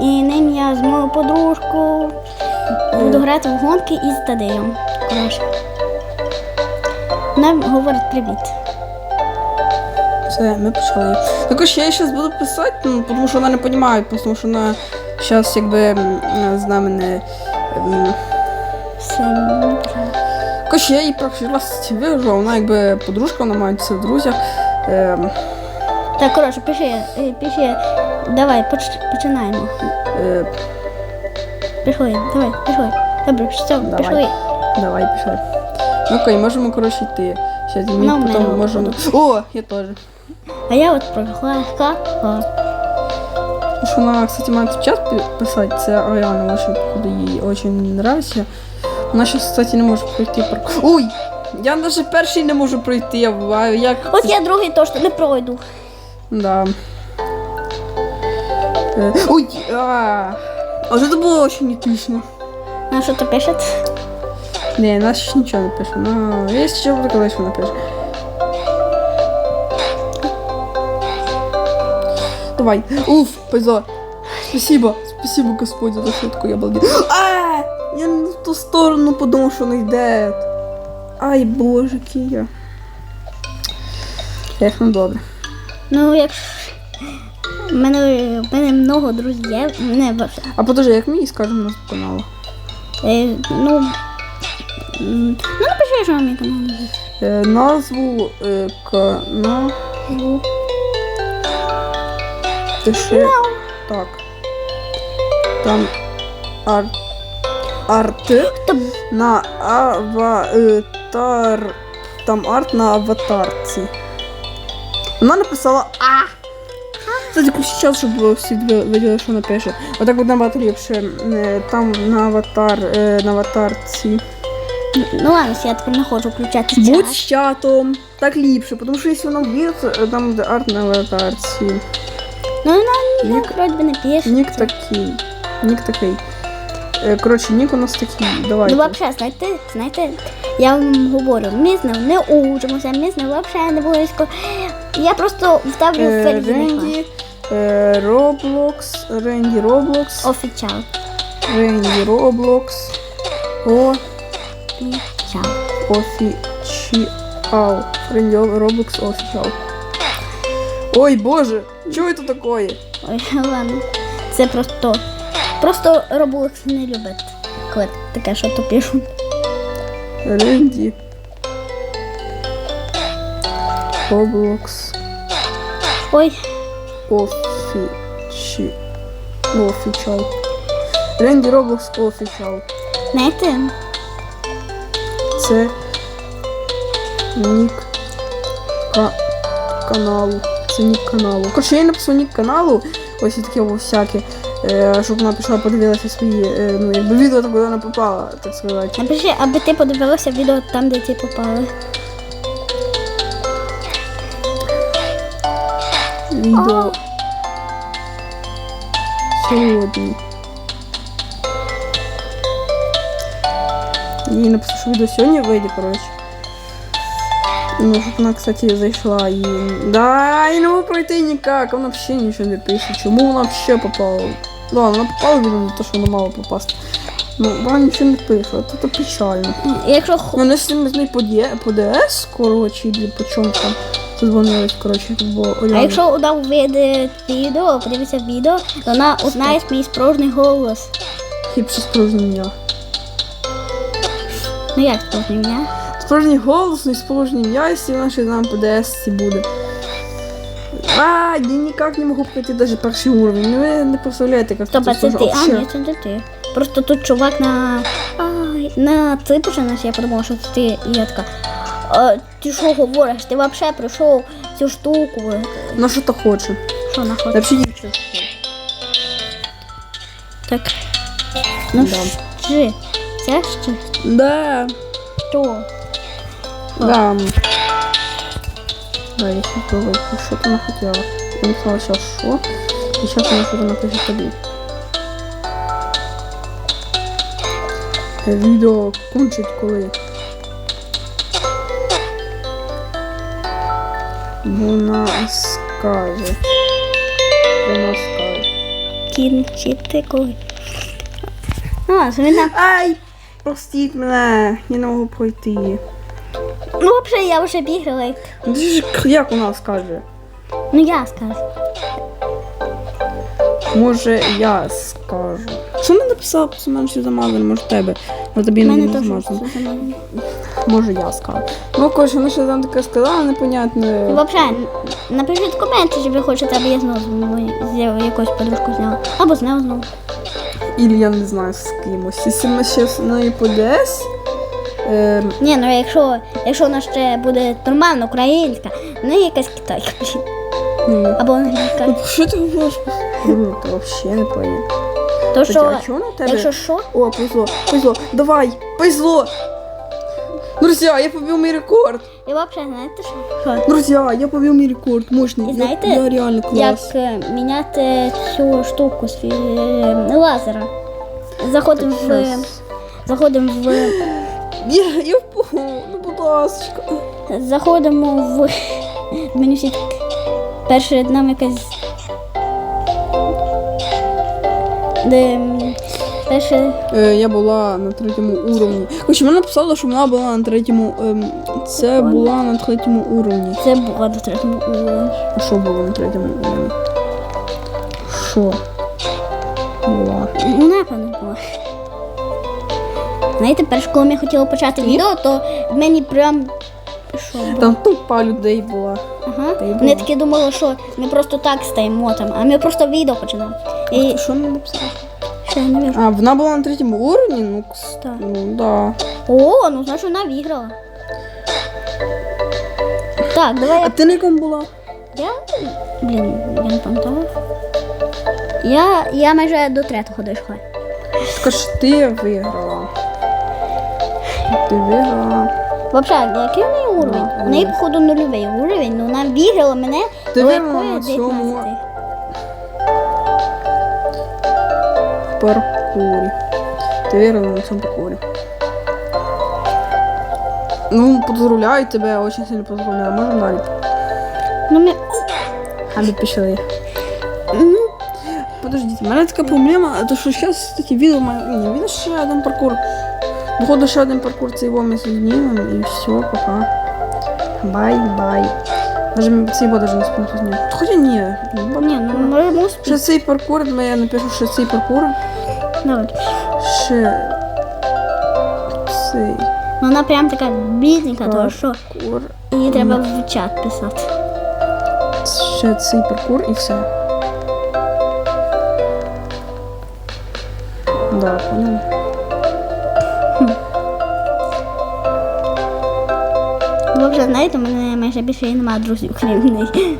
і ним я з моєю подружкою буду грати в гонки із Тадеєм. Вона говорить привіт. Все, ми почали. Також я зараз буду писати, ну, тому що вона не розуміє, тому що вона зараз якби з нами не. Все, Також я її перший вижу, вона якби подружка, вона має це в друзях. Ем, Так, коротше, пиши, е, пиши. Давай, поч- починаємо. е, Пішли, давай, пішли. Добре, все, Давай. пішли. давай пішли. Ну окей, можемо коротше йти. Зараз ми Ну, потім можемо. О, я теж. А я от пройшла. Тому що вона, кстати, має час писати, це реально очень, походу, їй очень нравится. Вона зараз, кстати, не може пройти парк. Ой! Я навіть перший не можу пройти, я буваю, як. От я другий точно не пройду. Да. Е, Ой! А, вот это было очень отлично. А що то пише? Не, нас ще нічого не пише. Ну, якщо що буде колись вона пише. Давай. Уф, повезло. Спасибо. Спасибо, Господь, за шутку, я балдею. А! Я в ту сторону подумав, що не йде. Ай, боже, Кія. Ну добре. Ну, якщо. У мене, в мене много друзів. Не, вообще, А подожди, як мені скажемо назву каналу? е, ну, м, ну, напиши, що мій канал. називається. Е, назву е, каналу. Пиши. Так. Там ар... арти Та на аватар. Там арт на аватарці. Вона написала А. Це зараз, щоб всі виділи, що вона пише. Отак буде набагато ліпше. Там на аватар, е, на аватарці. Ну ладно, я тепер не хочу включати Будь з чатом. Так ліпше, тому що якщо воно вб'ється, е, там буде арт на аватарці. Ну, вона Нік. ніяк вроді би не пише. Нік такий. Нік такий. Е, Коротше, нік у нас такий. Давайте. Ну, взагалі, знаєте, знаєте, я вам говорю, ми з ним не учимося, ми з ним взагалі не близько. Я просто вставлю Е, фельді Е, Роблокс, Ренді Роблокс, Офіціал. Ренді Роблокс, О, Офіціал. Офіціал. Ренді Роблокс Офіціал. Ой, боже, що это такое? Ой, ладно. Це просто. Просто Roblox не любить. Коли таке, що то пишуть. Ренді. Роблокс. Ой, Офічі... Офічал. Ренді Роблокс Офічал. знаєте, Це нік ка- каналу. Це нік каналу. Коротше, я написав нік каналу, ось таке всяке, е, щоб вона пішла подивилася свої, е, ну, якби відео, так куди вона попала, так сказати. напиши, аби ти подивилася відео там, де ті попали. Відео. Сьогодні. Їй написав, що відео сьогодні вийде, коротше. Ну, щоб вона, кстати, зайшла і... Да, я не можу пройти ніяк, вона взагалі нічого не пише. Чому вона взагалі попала? Да, вона попала видно, за те, що вона мала попасти. Ну, вона нічого не пише, от це печально. Якщо хо- Вони з ним по, ДС, коротше, і по чому там задзвонились, коротше, бо А якщо удав вийде відео, подивитися відео, то вона узнає мій справжній голос. Хіпше справжнє ім'я. Ну як справжнє ім'я? Справжній голос, і справжнє ім'я, якщо вона ще нам по ДС буде. А, я ніяк не можу пройти навіть перший уровень. Ну ви не представляєте, як Стоп, це ти. А, ні, це не ти. Просто тут чувак на. Ай, на ти починаєш, я подумала, що це ти. І я така. А, ти що говориш? Ти взагалі пройшов цю штуку. Ну що то хоче. Що Я находиш? взагалі дівчина. Так. Ну Да. що? Це що? Да. Що? Да. Да, я попробую. Що ти хотіла? Я не сказала сейчас що. І зараз вона що напише тобі. Е, Відео кончить коли. Вона скаже. Вона скаже. Кінчити коли. А, це. Ай! Простіть мене, я не можу пройти. Ну, взагалі, я вже бігала. як- вона ж як у нас каже? Ну, я скажу. Може я скажу. Що не написав по мене все замазано, може тебе. На тобі не замазано. Може я скажу. Ну, коротше, вони ще там таке сказали, непонятне. Ну, взагалі, напишіть коменти, чи ви хочете, аби я знову з якусь подружку зняла. Або з нею знову. Ілі я не знаю з кимось. Якщо ми ще з нею подесь. Ем, Ні, ну якщо, якщо вона ще буде нормальна українська, не якась китайська, блін. ну, Або англійська. ну, що ти говориш? Ну, ти взагалі не поїде. То Кстати, що, а чого на тебе? якщо що, О, повезло, повезло. Давай, повезло. Друзі, я побив мій рекорд. і взагалі, знаєте що? що? Друзі, я побив мій рекорд. Мощний. Я- знаєте, я, реально клас. Як е, міняти цю штуку з фі- е, лазера? Заходимо в. Щас. Заходимо в. Я, я впав, ну будь ласка. Заходимо в меню сітки. Перше нам якась. Де. Перше. Е, я була на третьому уровні. Хоч вона написала, що вона була на третьому. ем, це була на третьому уровні. Це була до третьому уровні. А що було на третьому уровні? Що? Була. Ну, напевно було. Знаєте, перше, коли я хотіла почати відео, то в мені прям. Там тупа людей була. Ага. Та й Вони було. такі думали, що ми просто так стаємо там, а ми просто відео починаємо. І Що не вірю. А, вона була на третьому уровні? Ну, кс- Так. ну да. О, ну значить вона виграла. Так, давай А ти на якому була? Я. Блін, я не пам'ятаю. Я, я майже до третього дійшла. Скаж, ти виграла. Ти виграла. Взагалі, який в неї уровень? Ну, У неї, походу, нульовий уровень, ну вона виграла мене Ти до виграла якої цьому 19. паркурі. Ти виграла на цьому паркурі. Ну, поздравляю тебе, очень сильно поздравляю. Можемо далі. Ну, ми... А ми пішли. ну, Подождите, у мене така проблема, то що зараз такі відео має. Ні, він ще один паркур. Походу ще один паркур це його ми знімемо і все, пока. Бай-бай. Даже ми цей даже не спину зняти. Хоча ні. ні, ну можемо Ще успіти. цей паркур, ну, я напишу, що цей паркур. Давай. Ще цей Ну, вона прям така бідненька, тому що її треба в чат писати. Ще цей паркур і все. Да, понял. Ви вже знаєте, у мене майже більше і немає друзів, крім неї.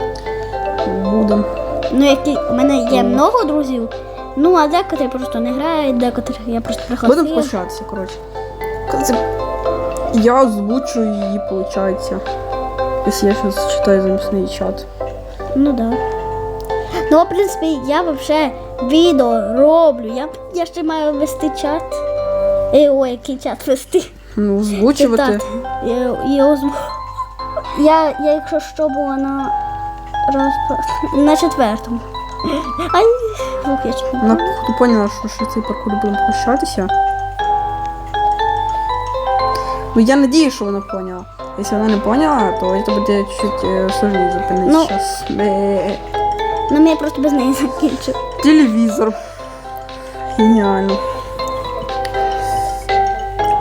Будем. Ну, які у мене є много друзів, ну а декотрі просто не грають, декотрих я просто Будемо пригласила. прощатися, коротше. Я озвучую її, виходить. Якщо я зараз читаю замісний чат. Ну да. Ну, в принципі, я взагалі відео роблю. Я, я ще маю вести чат. Е, ой, який чат вести. Ну, озвучувати. Читати. Я, я, озву... я, я, якщо що, була на раз, на четвертому. Ай, я чуть Вона походу поняла, що, що цей паркур будемо прощатися. Ну, я надію, що вона поняла. Якщо вона не поняла, то це буде чуть е, сложніше зупинити Ну. зараз. Е, Ну, я просто без неї закінчу. Телевізор. Геніально.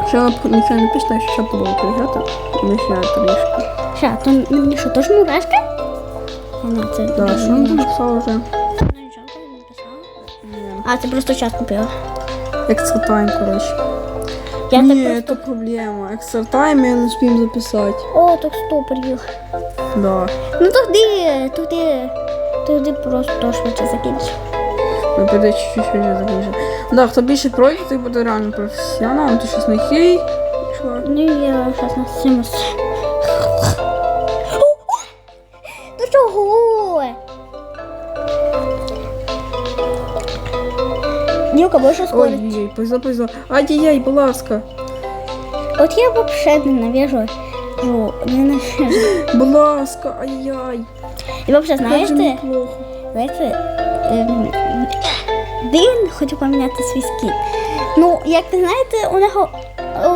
Ще вона нічого не що ще було приїжджати. Ми ще трішки. Ща, то мені що, теж мурашка? Не, це Так, що вона написала вже? Ну. А, це просто час купила. Екстра тайм, коротше. Я Ні, так просто... проблема. Екстра тайм я не успіємо записати. О, так стопор їх. Да. Ну тоді, тоді, тоді просто швидше закінчу. Ми буде чуть-чуть ще закінчити. Да, хто більше пройде, той буде реально професіоналом, то щось не хей. Пішла. Ну я зараз на цимось. Дівка, більше скоро. Ой-ой, повезло, повезло. Ай-яй-яй, будь ласка. От я взагалі ненавижу. жу- Ненавижу. Будь ласка, ай-яй. І взагалі, Як же знаєте, плохо. знаєте, ем, він хотів поміняти свій скін. Ну, як ви знаєте, у нього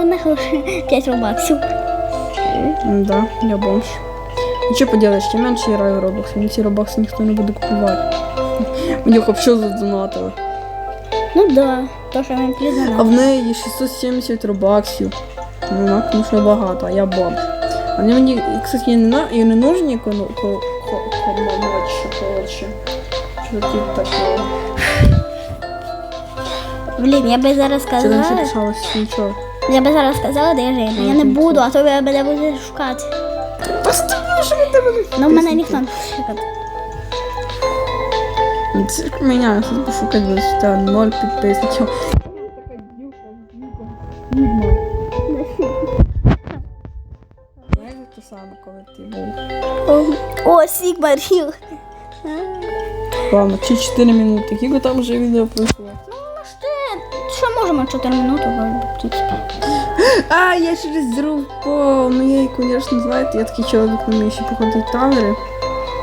у нього 5 робаксів. Да, я бомж. Ну що поділиш, чим менше я граю в Roblox, мені ці Roblox ніхто не буде купувати. Мені їх взагалі задонатили. Ну да, то що він А в неї 670 робаксів. Ну, вона, конечно, багато, а я бомж. Вони мені, кстати, не, на- і не нужні комочі, коротше. Що тут таке? Блін, я би зараз Що там ще сказала. писалось? Нічого. Я би зараз сказала, де я живу. Я не буду, а то ви мене будете шукати. Та стільки, що від тебе не Ну, мене ніхто не шукати. Це мене тут пошукати буде та ноль підписників. Знаєш, те саме, коли ти був. О, Сігма Ріл. Ладно, чи 4 минути. Скільки там вже відео пройшло? Ну, що, що можемо 4 минути, в принципі. А, я через друг по ну я, звісно, знаєте, я такий чоловік вмію ще походити тавери.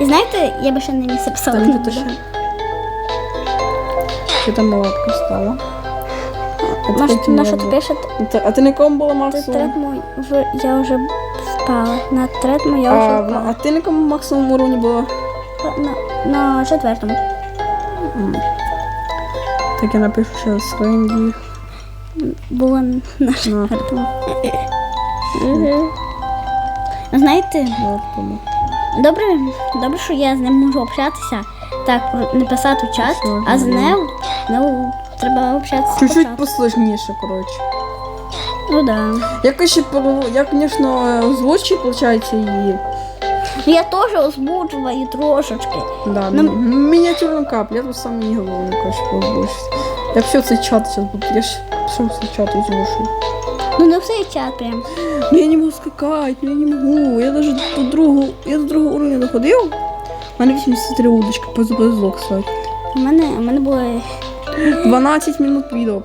І знаєте, я би ще не місце писала. Ти там молотка стала? А На, потім на ти буду- А ти на кому була Ти максимум? третьому в, я вже спала. На третьому я А, вже впала. а ти на якому максимум уровні була? На, на четвертому. Так я напишу ще Свенді. Була на четвертому. Знаєте, добре, добре, що я з ним можу общатися. Так, не писати в чат, а з ним ну, треба общатися. Чуть-чуть посложніше, коротше. Ну да. Якось ще, я, звісно, озвучую, виходить, її. Я теж озвучуваю трошечки. Да, Ну, ну, мініатюрну каплю, я тут сам не головне, коротше, озвучити. Я все цей чат зараз буду, я ж все цей чат озвучу. Ну не все чат прям. Ну я не можу скакати, ну я не можу. Я даже до другого, я до другого уровня доходив. У мене 83 удочки, повезло, кстати. У мене, у мене було. 12 минут відео.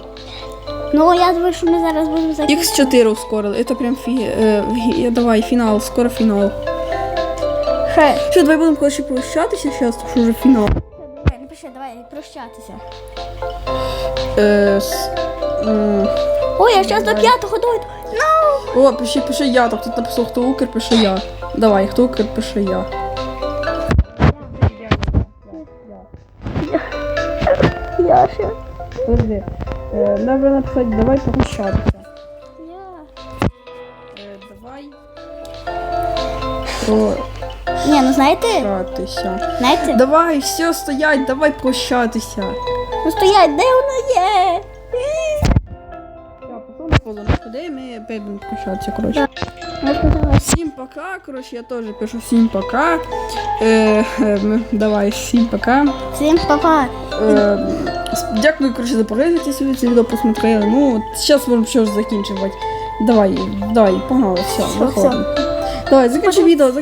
Ну я думаю, що ми зараз будемо закінчити. X4 ускорили, это прям фі... Е, я, давай, фінал, скоро фінал. Ще. Що, давай будемо коротше прощатися зараз, тому що вже фінал. Давай, напиши, давай прощатися. Е, с, м, Ой, я зараз до п'ятого дойду. Ну! о, пиши, пиши я, так тут написав, хто укр, пише я. Давай, хто укр, пише я. Я Подожди. Е, треба написати, давай прощатися. Я. Е, давай Ні, ну знаєте, прощатися. знаєте, Давай, все, стоять, давай прощатися. ну стоять, де воно є? Я потім позову куди ми будемо прощатися, коротше. Всім пока, коротше, я теж пишу всім пока. Е, е, давай, всім пока. Всім папа. Е, дякую, коротше, за перегляд, если вы це відео посмотрели. Ну, от зараз можемо щось закінчувати. Давай, давай, погнали, все, Все, заходимо. Давай, закінчи відео, закінчи.